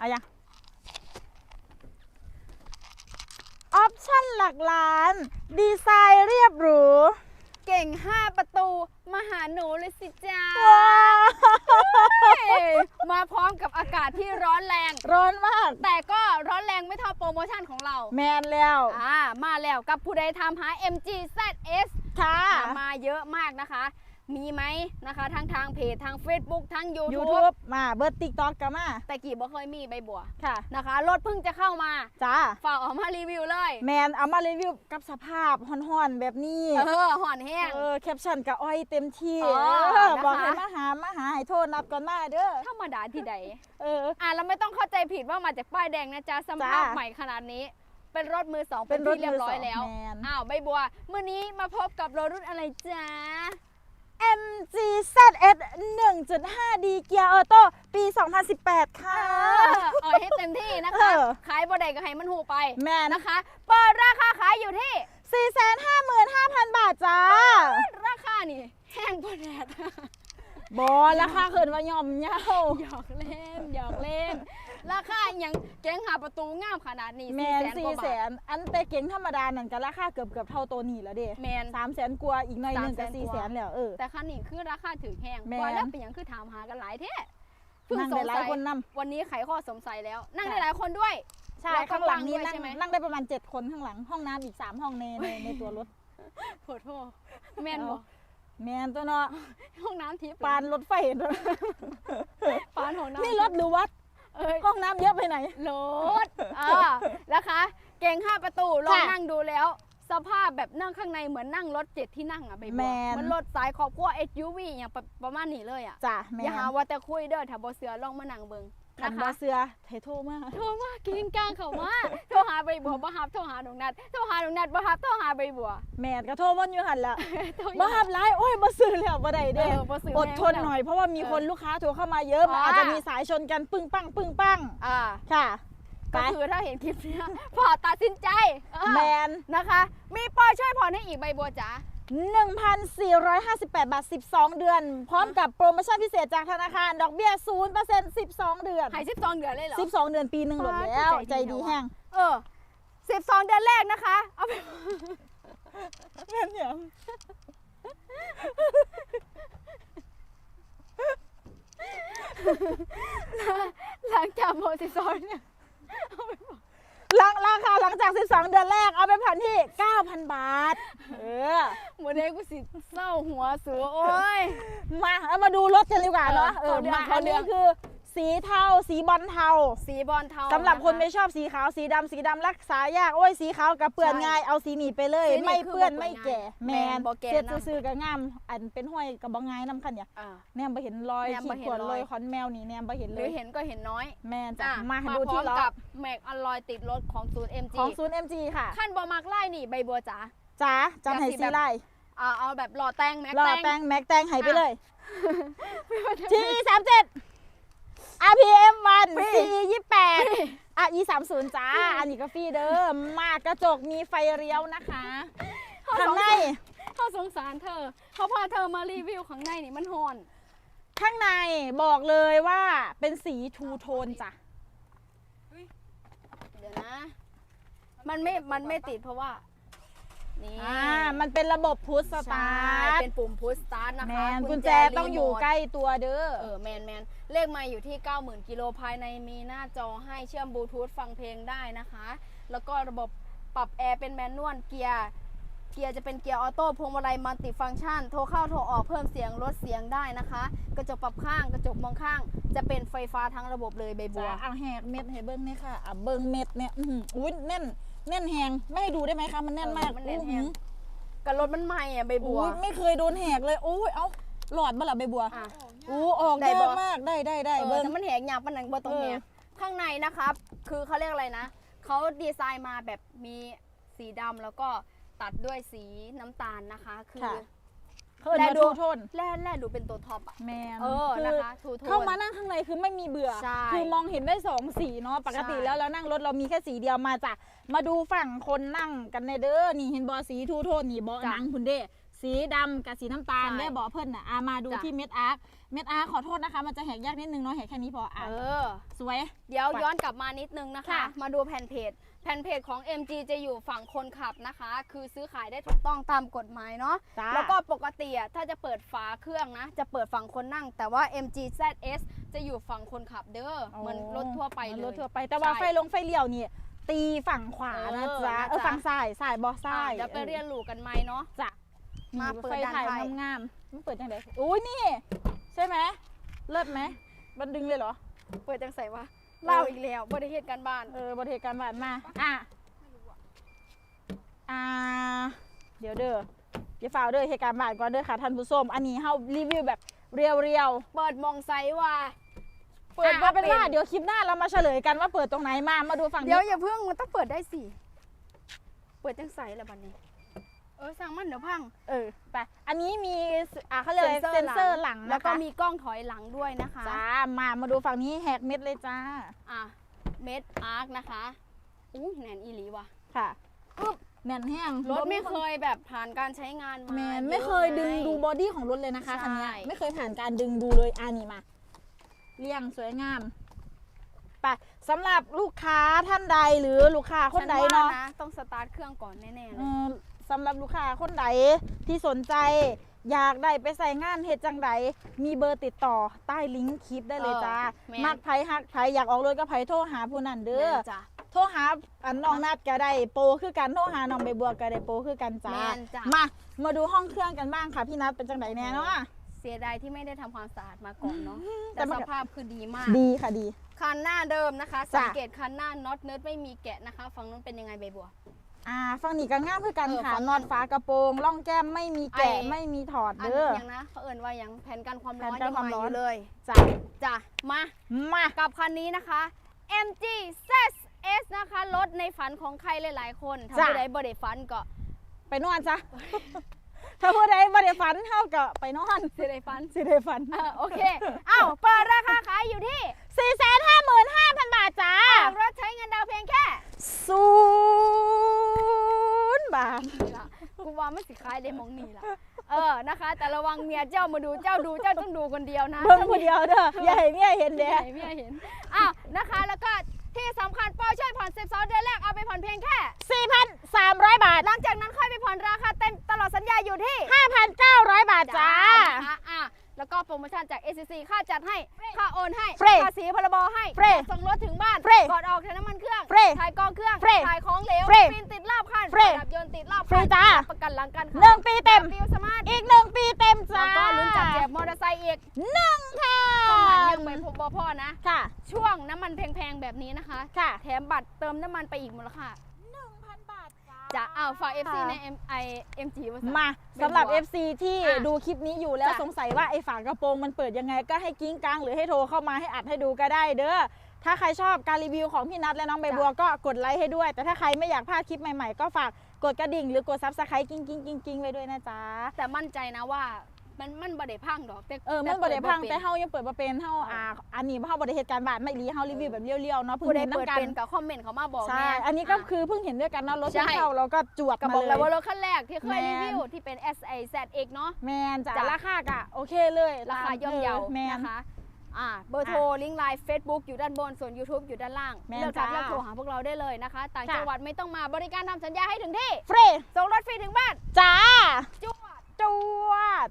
เอายังออปชั่นหลักล้าน ดีไซน์เรียบหรู เก่ง 5 ประตู มาหาหนูเลยสิจ้าว้าวเอ้ยมาพร้อมกับอากาศที่ร้อนแรง ร้อนมาก แต่ก็ร้อนแรงไม่เท่าโปรโมชั่นของเรา แมนแล้วอ่ามาแล้วกับผู้ใดทำหา MG ZS ค่ะ มาเยอะมากนะคะ มีไหมนะคะทั้งทางเพจทาง Facebook ทั้ง YouTube YouTube มาเบิร์ดติ๊กต็อกกันมาแต่กี่บ่เคยมีใบบัวค่ะนะคะรถเพิ่งจะเข้ามาจ้าฝากออกมารีวิวเลยแมนเอามารีวิวกับสภาพห่อนๆแบบนี้เออห่อนแห้ง เออแคปชั่นกับอ้อยเต็มที่อ๋อเออนะคะ บอกให้มาหามาหาให้โทษนับก่อนมาเด้อธรรมดาที่ใด เออ อะเราไม่ต้องเข้าใจผิดว่ามาจากป้ายแดงนะจ๊ะสภาพจ้าใหม่ขนาดนี้ เป็นรถมือสองเป็เป็นนรถที่เรียบร้อยมือสองแล้ว แมน อ้าวใบบัวเมื่อนี้มาพบกับรถรุ่นอะไรจ๊ะ MG ZS 1.5D เกียร์ออโต้ปี 2018 ค่ะ เออเอาให้เต็มที่นะคะ เออ ขายบ่ได้ก็ให้มันหูไปแม่นะนะคะ เปิดราคาขายอยู่ที่ 455,000 บาทจ้าราคานี่แห้งกว่าแดด บอราคาเขินว่ายอมเยาหยอกเล่นหยอกเล่น ราคาอย่างแก๊งหาประตูงามขนาดนี้แมน400,000กว่าบาท400,000อันแต่เก๋งธรรมดานั่นก็ราคาเกือบเกือบๆเท่าตัวนี้แล้วเด้แมน สามแสนกว่าอีกหน่อยหนึงก็300,000สี่แสนแล้วเออ แต่คันนี้คือราคาถือแห้งแม่นพอแล้วเป็นอย่างคือถามหากันหลายแท้เพิ่งนั่งสได้งหลายสัยคนนวันนี้ไขข้อสงสัยแล้ว นั่งใช่ได้หลายคนด้วยำใช่แล้วก็ข้างหลังนี้วางด้วยนั่งใช่ไหม นั่งได้ประมาณ 7 คนข้างหลังห้องน้ำอีก 3 ห้องในในในตัวรถโหโทษแม่นบ่แมนตัวเนาะห้องน้ำทิพย์ปานรถไฟตัวปานห้องน้ำนี่รถหรือวัด เอ้ยห้องน้ำเยอะไปไหน รถอ่านะคะ เก่งห้าประตูลองค่ะนั่งดูแล้ว สภาพแบบนั่งข้างในเหมือนนั่งรถเจ็ดที่นั่งอะใบบัวแม่นมันรถสายครอบครัว SUV อย่างประประมาณนี้เลยอะจ้ะแมอย่านหาว่าแต่คุยเด้อถ้าบ่เสือลองมานั่งเบิ่ง ขันนะบาคะเสือเทโทมากโทรมากินกลางเขามาโทรหาใบบัวบ่ฮับโทรหาดงนัดโทรหาดงนัดบ่ฮับโทรหาใบบัว แมนก็โทรวนอยู่หันละโทรบ่หับร้ายโอ้ยบ่ซื้อแล้วบ่ได้เอเด้อบ่ซื้ออดทนแม่งหน่อยเพราะว่ามีเออคนลูกค้าโทรเข้ามาเยอะมันอ่าอาจจะมีสายชนกันปึ้งปังปึ้งปังอ่าค่ะไปก็คือถ้าเห็นคลิปเนี้ยพอตัดสินใจเออแมนนะคะ มีปอยช่วยผ่อนให้อีกใบบัวจ๋า 1,458 บาท 12 เดือน พร้อมกับโปรโมชั่นพิเศษจากธนาคาร ดอกเบี้ย 0% 12 เดือน หายสิบสองเดือนเลยเหรอ 12 เดือนปีหนึ่งหมดแล้ว ใจใจดีดีเนอะแห้งเออสิบสองเดือนแรกนะคะ เอาไปแม่นยังหลังจากโมสิบสองเนี่ยหลังราคาหลัง จาก 12 เดือนแรกเอาไปผ่อนที่ 9,000 บาท เออ โมเดลกูสิเศร้าหัวสัวโอ้ย มาเอามาดูรถกันดีกว่าเนาะ เอเอออเข้าเรื่องมาเข้าอันเรื่นี้อง คือ สีเทาสีบอลเทาสีบอลเทาสำหรับคนนะะไม่ชอบสีขาวสีดำสีดำรักษายากโอ้ยสีขาวกับเปื้อนใช่ง่ายเอาสีหนีไปเลยสีหนีไม่เปื้อนคือบ่เปื้อนไม่แก่ง่ายแมแม่นนบ่แก่เสียดนำซื่อๆกับงาม อันเป็นห้อยกับบ่งายน้ำคันเนี่ยอ่าแนมไปเห็นรอยแนมบ่ขีดเห็นข่วนรรออยยคอนแมวนี่แนมไปเห็นหเลรือยเห็นก็เห็นน้อย แมนจ้ะอะมามาดูพร้ที่อมล้อกับแม็กอลลอยติดรถของศูนย์ MG ของศูนย์ MG ค่ะขั้นบอมักไล่นี่ใบบัวจ๋าจ้าจันไห้อยากสิซีแบบไล่อ่าเอาแบบหล่อแต่งแม็กรอแต่งแตงแม็กแตงไห้ไปอะเลยทีสามเจ็ด RPM 1ฟรี CE ยี่แปดอะ E สามศูนย์จ้า อันนี้ก็ฟรีเด้อมากระจกมีไฟเลี้ยวนะคะข้างในเขาสงสารเธอเขาพาเธอมารีวิวข้างในนี่มันฮอน ข้างในบอกเลยว่าเป็นสีทูโทนจ้ะ เดี๋ยวนะ มันไม่ มันไม่ติดเพราะว่า นี่อ่ามันเป็นระบบพุชสตาใช่ร์ทเป็นปุ่มพุชสตาร์ทนะแมคะนกุญแจต้องอยู่ใกล้ตัวเด้อ เออแมนแมนเลขมาอยู่ที่ 90,000กิโลภายในมีหน้าจอให้เชื่อมบลูทูธฟังเพลงได้นะคะ แล้วก็ระบบปรับแอร์เป็นแมนนวลเกียร์เกียร์จะเป็นเกียร์ออโต้พวงมาลัยมัลติฟังก์ชัน โทรเข้าโทรออกเพิ่มเสียงลดเสียงได้นะคะ กระจกปรับข้างกระจกมองข้าง จะเป็นไฟฟ้าทั้งระบบเลยใบบัจ้าว เอาแหกเม็ดให้เบิ้งเนี่ยค่ะอะเบิ้งเม็ดเนี่ยอื้อหืออุ้ยแน่น แน่นแหงไม่ให้ดูได้ไหมคะ มันแน่นมากเออมันแน่นอื้อแฮหืงอกับรถมันใหม่อะใบบัวอุ้ยไม่เคยโดนแหกเลยโอ้ยเอาหลอดบ้าล่ะใบบัวอะอู้ออกได้ได้บ่มากได้ได้ได้เออเบิ้งแต่มันแหกหยาบมันหนังบ่ตรงแหเอกอข้างในนะครับ คือเขาเรียกอะไรนะ เขาดีไซน์มาแบบมีสีดำแล้วก็ตัดด้วยสีน้ำตาลนะคะ คือ ค่ะ เพิ่นและมาดูทูโทนแร่แร่ดูเป็นตัวท็อปอะแมนเออคือนะคะทูโทน เข้ามานั่งข้างในคือไม่มีเบื่อ ใช่คือมองเห็นได้สองสีเนาะ ปกติใช่ แล้วเรานั่งรถเรามีแค่สีเดียวมาจ้ะมาดูฝั่งคนนั่งกันในเด้อ นี่เห็นบอสีทูโทนนี่บอจ้ะหนังคุณเด้ สีดำกับสีน้ำตาลใช่ได้บอกเพิ่นน่ะอามาดูจ้ะ ที่เม็ดอาร์คเม็ดอาร์คขอโทษนะคะ มันจะแหกยากนิดนึงเนาะแหกแค่นี้พออะเออ สวย เดี๋ยวไปย้อนกลับมานิดนึงนะคะ ค่ะ มาดูแผ่นเพจ แผ่นเพจของ MG จะอยู่ฝั่งคนขับนะคะ คือซื้อขายได้ถูกต้องตามกฎหมายเนาะ จ้า แล้วก็ปกติอะถ้าจะเปิดฝาเครื่องนะ จะเปิดฝั่งคนนั่ง แต่ว่า MG ZS จะอยู่ฝั่งคนขับเด้อเหมือนรถทั่วไปหมือนเลรยถทั่วไปแต่ว่าใช่ไฟลงไฟเลี้ยวนี่ตีฝั่งขวานะเออจ๊ะนะเออจ๊ะฝั่งซ้ายซ้ายบอซ้าอะยเดี๋ยวไปเรียนรู้กันไหมเนาะ จ้ะ มามีเปิดไฟด้านถ่ายท้ายงามๆมันเปิดจังไดอุ้ยนี่ ใช่ไหมเลิศไหมมันดึงเลยเหรอ เปิดจังใส่วะเล่าอีกแล้วบริเหตุการบ้าน เออบริการบานมา อะอ่า เดี๋ยวเด้อเดี๋ยวฝ่ากเด้อเหตุการณ์บานก่อนเด้อค่ะท่านผู้ชม อันนี้เฮารีวิวแบบเรียวๆ เปิดมองไซว่าเปิดมาเป็นว่าเดี๋ยวคลิปหน้าเรามาเฉลยกันว่าเปิดตรงไหนมา มาดูฝั่งเดี๋ยวนี้อย่าเพิ่งมันต้องเปิดได้สิ เปิดจังใสแล้วบัดนี้ เออสั่งมันเดี๋ยวพัง เออไปอันนี้มีอ่าเขาเรียกอะไรเซนเซอร์หลังนะคะแล้วก็มีกล้องถอยหลังด้วยนะคะจ้ามามาดูฝั่งนี้แหกเม็ดเลยจ้าอะเมดอาร์คนะคะอู้แหนนอีหลีว่ะค่ะปึ๊บแน่นแห้งรถไม่เคยแบบผ่านการใช้งานมาแมนอะไม่เคยดึงไดูบอดี้ของรถเลยนะคะใช่คันนี้ไม่เคยผ่านการดึงดูเลยอ่านี่มาเรียงสวยงามไปสำหรับลูกค้าท่านใดหรือลูกค้าคนใดฉัว่เนาะต้องสตาร์ทเครื่องก่อนแน่ๆเลเอยอ สำหรับลูกค้าคนใดที่สนใจ อยากได้ไปใส่งานเฮ็ดจังใดมีเบอร์ติดต่อใต้ลิงก์คลิปได้เลยจ้าแม่น มักไผฮักไผอยากออกรถก็ไผโทรหาผู้นั้นเด้อ แม่นจ้ะ โทรหาอันน้องนัดก็ได้โปรคือกันโทรหาน้องใบบัวก็ได้โปรคือกันจ้าแม่นจ้ะ มา มาดูห้องเครื่องกันบ้างค่ะพี่นัทเป็นจังไดแน่เนาะ เสียดายที่ไม่ได้ทำความสะอาดมาก่อนเนาะแต่แต่มัสนก็ ภาพคือดีมาก ดีค่ะดี คันหน้าเดิมนะคะ จ้ะ สังเกตคันหน้าน็อตเนิร์ดไม่มีแกะนะคะฝั่งนู้นเป็นยังไงใบบัว อ่าฝั่งนี้ก็งามคือกันเออค่ะฝั่งนอนฟ้ากระโปรงร่องแก้มไม่มีแกะไอ้ไม่มีถอดอันเด้อยังนะเขาเอ่นว่ายังแผนกันความร้อนแผนกันความร้อนยังใหยู่เลยจ้าจ้ะมา มา กับคันนี้นะคะ MG ZS นะคะ รถในฝันของใครหลายๆ คนถ้าผู้ใดบ่ได้ฝันก็ไปนอนจ้ะถ้าผู้ใดบ่ได้ฝันเฮาก็ไปนอนสิได้ฝันสิได้ฝันเออโอเค เอ้าเปิดราคาขายอยู่ที่ 455,000 บาทจ้า รถใช้เงินดาวน์เพียงแค่ ศูนย์บาท นี่ล่ะ กูว่าไม่สิขายได้มองนี่ล่ะ เออนะคะ แต่ระวังเมียเจ้ามาดูเจ้าดูเจ้าต้องดูคนเดียวนะเบิ่งผู้เดียวเด้ออย่าให้เมียเห็นเมีเด้ยเมียเห็นอ้าวนะคะ แล้วก็ที่สำคัญโปรช่วยผ่อน12เดือนแรกเอาไปผ่อนเพียงแค่ 4,300 บาท หลังจากนั้นค่อยไปผ่อนราคาเต็มตลอดสัญญาอยู่ที่ 5,900 บาทจ้านะคะอะแล้วก็โปรโมชั่นจาก ACC ค่าจัดให้ ค่าโอนให้ฟรีภาษีพรบให้ฟรีส่งรถถึงบ้านฟรีก่อนออกถ่ายน้ำมันเครื่องฟรีถ่ายกองเครื่องฟรีถ่ายของเหลวฟรีฟินติดรอบคันฟรีดับยนต์ติดรอบฟรีคันจ้าประกั นหลังการขายหนึ่งปีเต็ม ฟิวสมาร์ทอีกหนึ่งปีเต็มจ้าแล้วก็ลุ้นจัดแจกมอเตอร์ไซค์อีกหนึ่งค่ะสมัยยังไม่พบพ่อนะ ค่ะ ช่วงน้ำมันแพงๆแบบนี้นะคะ ค่ะ แถมบัตรเติมน้ำมันไปอีกมูลค่า1,000บาทจ้าจะเอาฝาก FC ใน M I M G ว่ามาเป็นสำหรับหัว FC ที่อะดูคลิปนี้อยู่แล้วจ้ะสงสัยว่าไอ้ฝากระโปรงมันเปิดยังไงก็ให้กิ้งกลางหรือให้โทรเข้ามาให้อัดให้ดูก็ได้เด้อ ถ้าใครชอบการรีวิวของพี่นัทและน้องใบบัวก็กดไลค์ให้ด้วย แต่ถ้าใครไม่อยากพลาดคลิปใหม่ๆ ก็ฝากกดกระดิ่งหรือกดซับสไครต์กิ้งกิ้งกิ้งกิ้งไว้ด้วยนะจ๊ะ แต่มั่นใจนะว่ามันมันบ่ได้พังดอกแต่เออมันบ่ได้พังเปิแต่เป็นเฮายังเปิดบ่เป็นเฮาอ่าอันนี้เฮาบ่ได้เหตุการณ์บาดไม่รีเฮารีวิวแบบเลี้ยวๆเนาะเพิ่งผู้ใดเห็นเปิดน้ำกันเป็นกับคอมเมนต์เขามาบอกใช่แน่อันนี้ก็ะคือเพิ่งเห็นด้วยกันเนาะรถใช่ที่เข้าเราก็จวดก็มาบอกเลแล้วยว่ารถคันแรกที่เคยแมนรีวิวที่เป็น S I Z X เนาะแมนจ้ะจ้ะราคากะโอเคเลยราคาย่อมเยาแมนนะคะ อ่าเบอร์โทร ลิงก์ไลน์ Facebook อยู่ด้านบน ส่วน YouTube อยู่ด้านล่างแม่นเลือกทักจ้า เลือกโทรหาพวกเราได้เลยนะคะ ต่างค่ะจังหวัดไม่ต้องมาบริการทำสัญญาให้ถึงที่ ฟรีส่งรถฟรีถึงบ้าน จ้าจุ๊บจวด